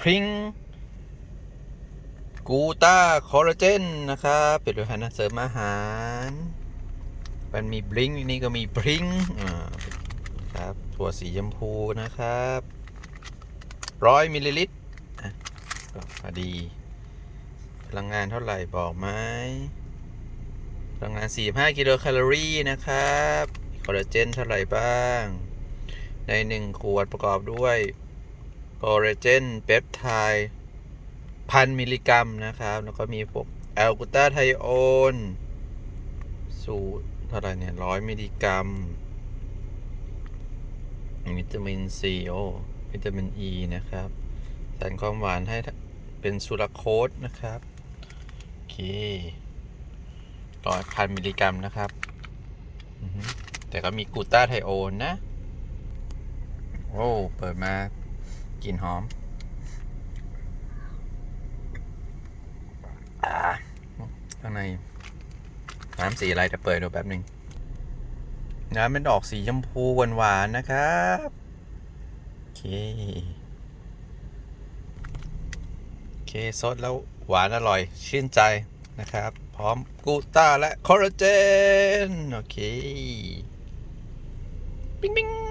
พริงกูต้าคอลลาเจนนะครับเป็นอาหารเสริมอาหาร มันมีบลิงนี่ก็มีบลิงอ่าครับตัวสีชมพูนะครับร้อยมิลลิลิตรก็พอดี พลังงานเท่าไหร่บอกไหมพลังงาน 45 กิโลแคลอรี่นะครับคอลลาเจนเท่าไหร่บ้าง ใน 1 ขวดประกอบด้วย คอลลาเจนเปปไทด์พันมิลลิกรัมนะครับ แล้วก็มีพวกแอลกูตาไทโอนสูตรเท่าไหร่เนี่ยร้อยมิลลิกรัม วิตามินซีโอวิตามินอ e ีนะครับสารความหวานให้เป็นซูราโคสนะครับ โอเคร้อยพันมิลลิกรัมนะครับ แต่ก็มีกลูตาไทโอนนะ โอ้ เปิดมา กลิ่นหอมอ่าข้างในน้ำสีอะไรจะเปิดดูแป๊บหนึ่งน้ำเป็นออกสีชมพูหวานๆนะครับโอเคโอเคซดแล้วหวานอร่อย ชื่นใจนะครับ พร้อมกูต้าและคอลลาเจน โอเค ปิ๊งปิ๊ง